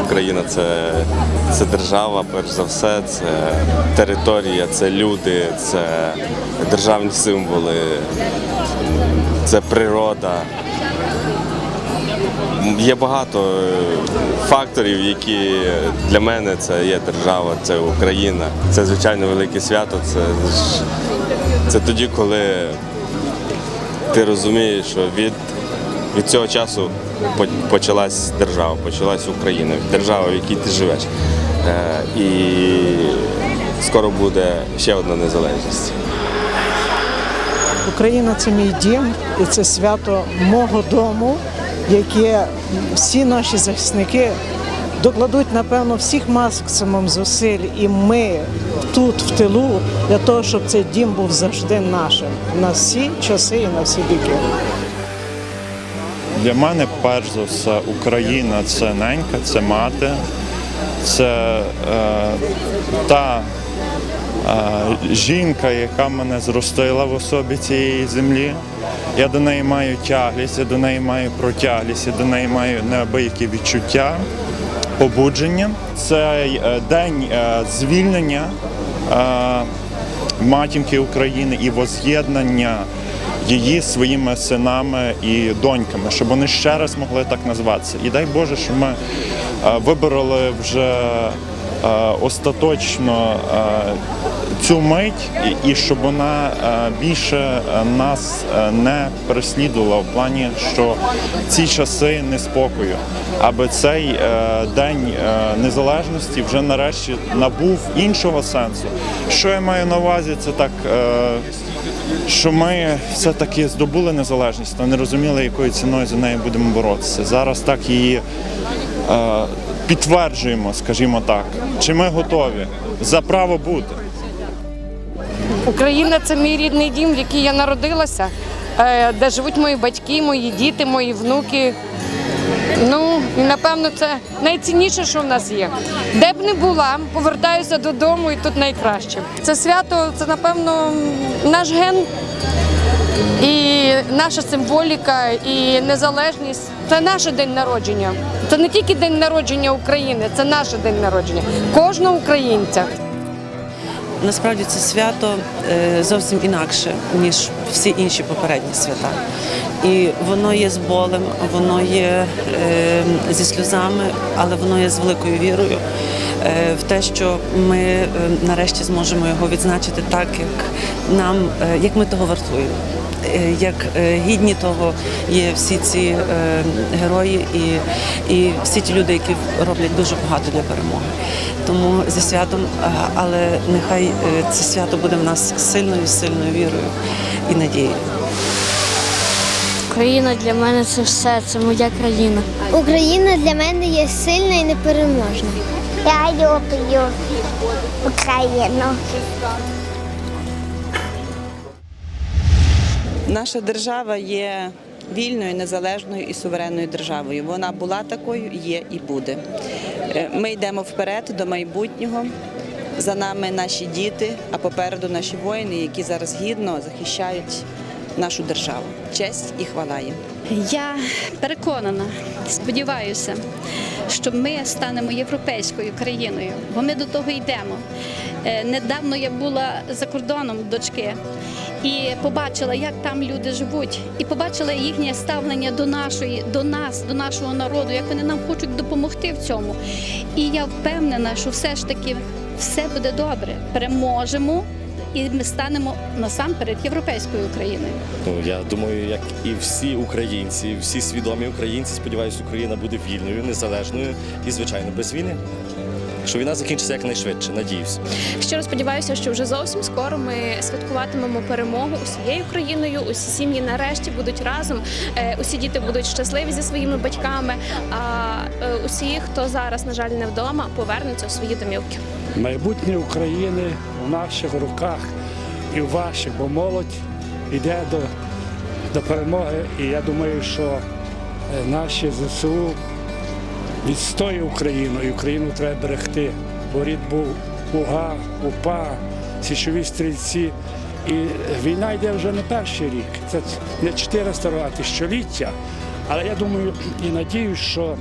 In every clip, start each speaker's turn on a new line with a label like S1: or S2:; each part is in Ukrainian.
S1: Україна це, це держава, перш за все, це територія, це люди, це державні символи, це природа. Є багато е, факторів, які для мене це є держава, це Україна. Це звичайно велике свято. Це, це тоді, коли ти розумієш, що від, від цього часу по- почалась держава, почалась Україна, держава, в якій ти живеш. Е, І скоро буде ще одна незалежність.
S2: Україна це мій дім, і це свято мого дому, яке всі наші захисники докладуть, напевно, всіх максимум зусиль, і ми тут, в тилу, для того, щоб цей дім був завжди нашим на всі часи і на всі віки.
S3: Для мене перш за все Україна це ненька, це мати, це е, та е, жінка, яка мене зростила в особі цієї землі. Я до неї маю тяглість, я до неї маю протяглість, я до неї маю неабиякі відчуття, побудження. Це е, день е, звільнення е, матінки України і воз'єднання її своїми синами і доньками, щоб вони ще раз могли так назватися. І дай Боже, щоб ми е, вибороли вже е, остаточно е, цю мить, і- щоб вона більше нас не переслідувала в плані, що ці часи неспокою, аби цей день незалежності вже нарешті набув іншого сенсу. Що я маю на увазі, це так. Що ми все-таки здобули незалежність, але не розуміли, якою ціною за нею будемо боротися. Зараз так її е, підтверджуємо, скажімо так. Чи ми готові за право бути?
S4: Україна це мій рідний дім, в який я народилася, е, де живуть мої батьки, мої діти, мої внуки. Ну, напевно, це найцінніше, що в нас є. Де б не була, повертаюся додому і тут найкраще. Це свято, це напевно наш ген і наша символіка, і незалежність. Це наш день народження. Це не тільки день народження України, це наш день народження кожного українця.
S5: Насправді це свято е, зовсім інакше, ніж всі інші попередні свята. І воно є з болем, воно є е, зі сльозами, але воно є з великою вірою е, в те, що ми нарешті зможемо його відзначити так, як нам, як ми того вартуємо. Е, Як е, гідні того є всі ці е, герої і, і всі ті люди, які роблять дуже багато для перемоги. Тому зі святом, але нехай це свято буде в нас сильною, сильною вірою і надією.
S6: Україна для мене це все, це моя країна.
S7: Україна для мене є сильна і непереможна. Я люблю Україну.
S8: Наша держава є вільною, незалежною і суверенною державою. Вона була такою, є і буде. Е, Ми йдемо вперед до майбутнього. За нами наші діти, а попереду наші воїни, які зараз гідно захищають нашу державу. Честь і хвала їм.
S9: Я переконана, сподіваюся, що ми станемо європейською країною, бо ми до того йдемо. Е, Недавно я була за кордоном дочки і побачила, як там люди живуть, і побачила їхнє ставлення до нашої, до нас, до нашого народу, як вони нам хочуть допомогти в цьому. І я впевнена, що все ж таки все буде добре. Переможемо. І ми станемо насамперед європейською країною.
S10: Ну я думаю, як і всі українці, всі свідомі українці, сподіваюся, Україна буде вільною, незалежною і, звичайно, без війни. Що війна закінчиться якнайшвидше, надіюсь.
S6: Щиро сподіваюся, що вже зовсім скоро ми святкуватимемо перемогу усією країною. Усі сім'ї нарешті будуть разом. е, Усі діти будуть щасливі зі своїми батьками. А е, усі, хто зараз, на жаль, не вдома, повернуться у свої домівки.
S11: Майбутнє України в наших руках і в ваших, бо молодь йде до, до перемоги. І я думаю, що е, наші ЗСУ відстоює Україну, і Україну треба берегти. Бо рід був УГА, УПА, січові стрільці. І війна йде вже не перший рік. Це не 400 років, а тисячоліття. Але я думаю і надію, що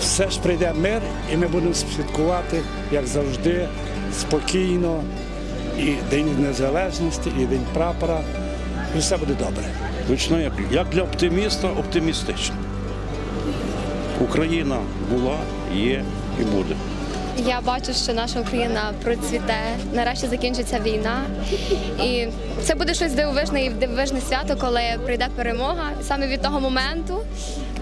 S11: все ж прийде мир, і ми будемо святкувати, як завжди, спокійно. І День Незалежності, і День прапора. І все буде добре.
S10: Звично, як, як для оптиміста, оптимістично. Україна була, є і буде.
S9: Я бачу, що наша Україна процвіте. Нарешті закінчиться війна, і це буде щось дивовижне і дивовижне свято, коли прийде перемога. Саме від того моменту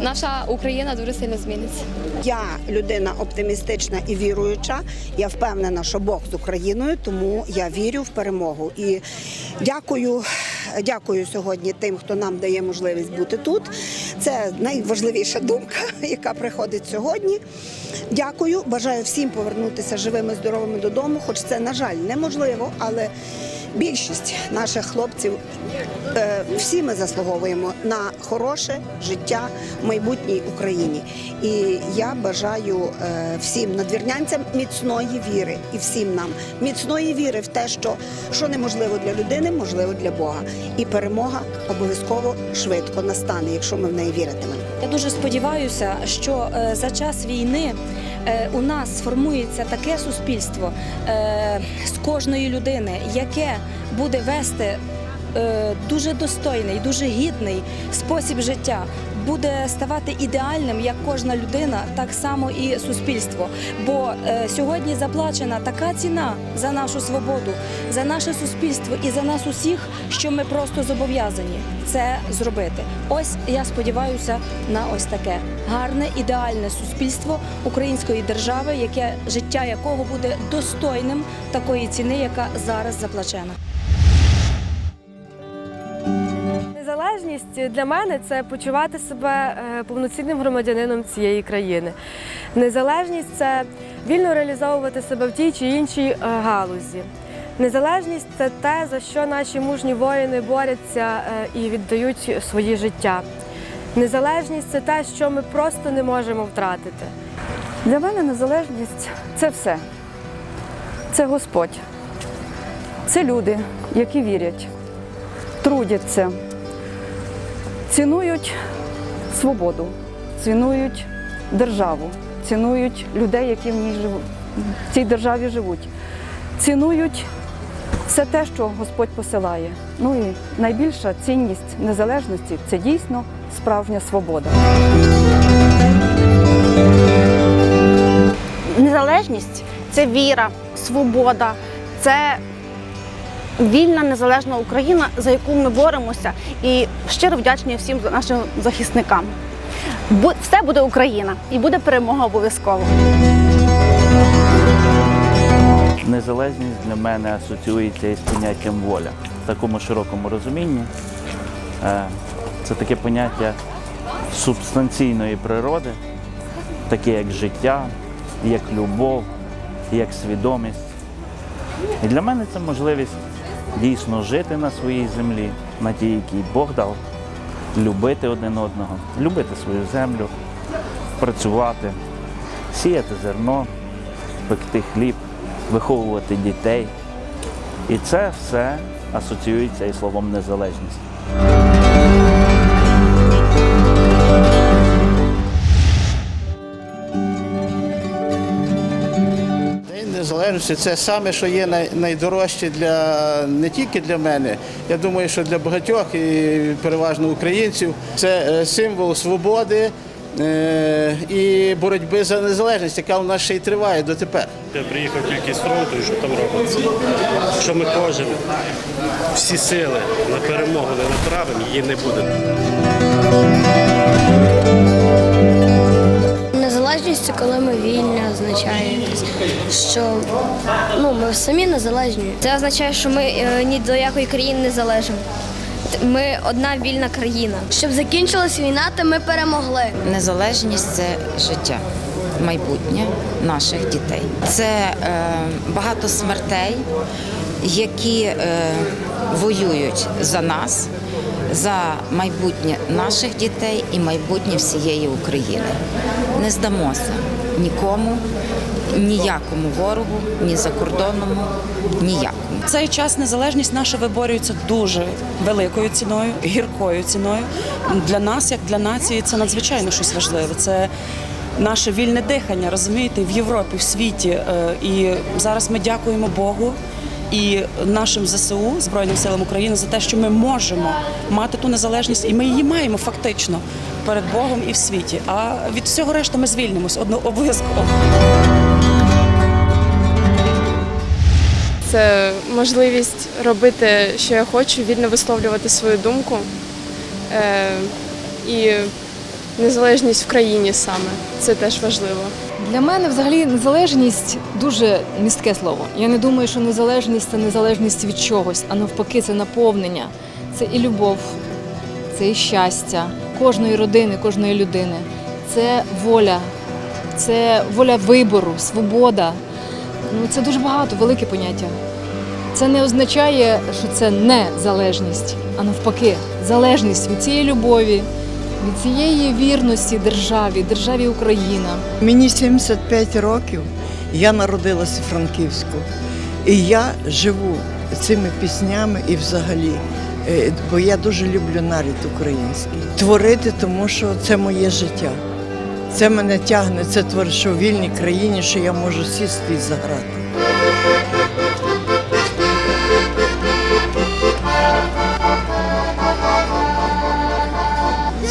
S9: наша Україна дуже сильно зміниться.
S12: Я людина оптимістична і віруюча. Я впевнена, що Бог з Україною, тому я вірю в перемогу. І дякую, дякую сьогодні тим, хто нам дає можливість бути тут. Це найважливіша думка, яка приходить сьогодні. Дякую, бажаю всім повернутися живими, здоровими додому. Хоч це, на жаль, неможливо, але більшість наших хлопців е, всі ми заслуговуємо на хороше життя в майбутній Україні. І я бажаю е, всім надвірнянцям міцної віри і всім нам міцної віри в те, що, що неможливо для людини, можливо для Бога. І перемога обов'язково швидко настане, якщо ми в неї віритимемо.
S13: Я дуже сподіваюся, що е, за час війни у нас формується таке суспільство е, з кожної людини, яке буде вести е, дуже достойний, дуже гідний спосіб життя. Буде ставати ідеальним як кожна людина, так само і суспільство. Бо е, сьогодні заплачена така ціна за нашу свободу, за наше суспільство і за нас усіх, що ми просто зобов'язані це зробити. Ось я сподіваюся на ось таке гарне, ідеальне суспільство української держави, яке життя якого буде достойним такої ціни, яка зараз заплачена.
S14: Незалежність для мене це почувати себе е, повноцінним громадянином цієї країни. Незалежність це вільно реалізовувати себе в тій чи іншій е, галузі. Незалежність це те, за що наші мужні воїни борються е, і віддають свої життя. Незалежність це те, що ми просто не можемо втратити.
S15: Для мене незалежність це все. Це Господь. Це люди, які вірять, трудяться, цінують свободу, цінують державу, цінують людей, які в ній живуть, в цій державі живуть, цінують все те, що Господь посилає. Ну і найбільша цінність незалежності це дійсно справжня свобода.
S16: Незалежність це віра, свобода, це вільна незалежна Україна, за яку ми боремося, і щиро вдячні всім нашим захисникам. Все буде Україна і буде перемога обов'язково.
S17: Незалежність для мене асоціюється із поняттям воля. В такому широкому розумінні е, це таке поняття субстанційної природи, таке як життя, як любов, як свідомість. І для мене це можливість дійсно жити на своїй землі, на тій, якій Бог дав, любити один одного, любити свою землю, працювати, сіяти зерно, пекти хліб, виховувати дітей. І це все асоціюється із словом незалежність.
S18: День це саме, що є найдорожче для не тільки для мене. Я думаю, що для багатьох і переважно українців це е, символ свободи е, і боротьби за незалежність, яка у нас ще й триває дотепер.
S19: Я приїхав тільки з фронту що там робиться. Що ми кожен всі сили на перемогу не направимо, її не буде.
S4: Незалежність це коли ми вільні, означає, що ну, ми самі незалежні. Це означає, що ми е, ні до якої країни не залежимо. Ми одна вільна країна. Щоб закінчилась війна, то ми перемогли.
S20: Незалежність це життя, майбутнє наших дітей. Це е, багато смертей, які е, воюють за нас, за майбутнє наших дітей і майбутнє всієї України. Не здамося нікому, ніякому ворогу, ні закордонному, ніякому.
S5: Цей час незалежність наша виборюється дуже великою ціною, гіркою ціною. Для нас, як для нації, це надзвичайно щось важливе. Це наше вільне дихання, розумієте, в Європі, в світі. Е, І зараз ми дякуємо Богу і нашим ЗСУ, Збройним силам України, за те, що ми можемо мати ту незалежність, і ми її маємо фактично перед Богом і в світі. А від всього решти ми звільнимось одно обов'язково.
S21: Це можливість робити, що я хочу, вільно висловлювати свою думку е, і незалежність в країні саме. Це теж важливо.
S22: Для мене взагалі незалежність дуже містке слово. Я не думаю, що незалежність це незалежність від чогось, а навпаки, це наповнення, це і любов, це і щастя кожної родини, кожної людини. Це воля, це воля вибору, свобода. Ну, це дуже багато, велике поняття. Це не означає, що це не залежність, а навпаки, залежність від цієї любові, від цієї вірності державі, державі Україна.
S23: Мені 75 років, я народилася в Франківську. І я живу цими піснями і взагалі, е, бо я дуже люблю нарід український. Творити, тому що це моє життя. Це мене тягне, це твор, що в вільній країні, що я можу сісти і заграти.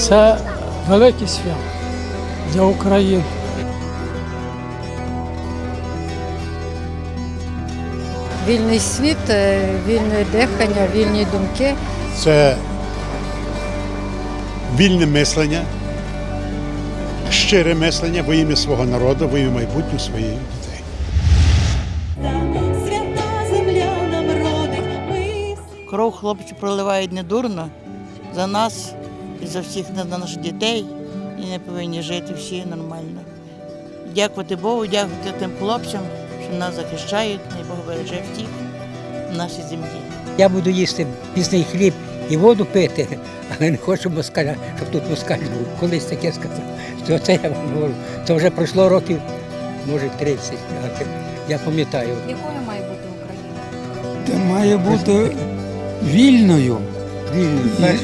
S13: Це велике свято для України.
S24: Вільний світ, е, вільне дихання, вільні думки.
S25: Це вільне мислення, щире мислення во ім'я свого народу, во ім'я майбутнього своїх дітей.
S26: Кров хлопці проливають недурно за нас і за всіх на- наших дітей. І не повинні жити всі нормально. Дякувати Богу, дякувати тим хлопцям, що нас захищають, і Бог береже всіх в нашій землі.
S27: Я буду їсти пісний хліб і воду пити, але не хочу москаля, щоб тут москаль був. Колись таке сказав. То це я вам говорю. Це вже пройшло років, може, 30. але Я пам'ятаю.
S22: Якою має бути Україна?
S13: Та має бути вільною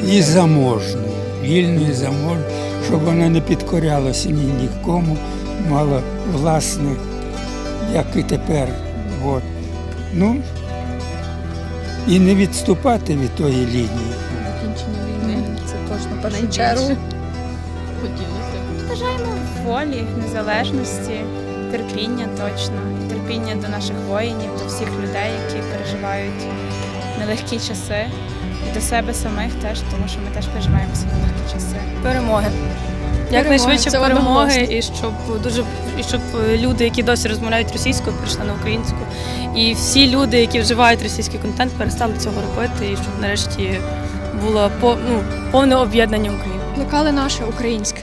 S13: і, і заможною. Вільною і щоб вона не підкорялася ні нікому, мала власне, як і тепер. От. Ну, і не відступати від тої лінії.
S21: Закінчення війни це точно першу чергу.
S6: Бажаємо волі, незалежності, терпіння точно, терпіння до наших воїнів, до всіх людей, які переживають нелегкі часи, до себе самих теж, тому що ми теж переживаємо ці нелегкі часи.
S28: Перемоги. Якнайшвидше перемоги, і щоб дуже і щоб люди, які досі розмовляють російською, перейшли на українську. І всі люди, які вживають російський контент, перестали цього робити, і щоб нарешті було по- ну, повне об'єднання України.
S21: Плекали наше українське.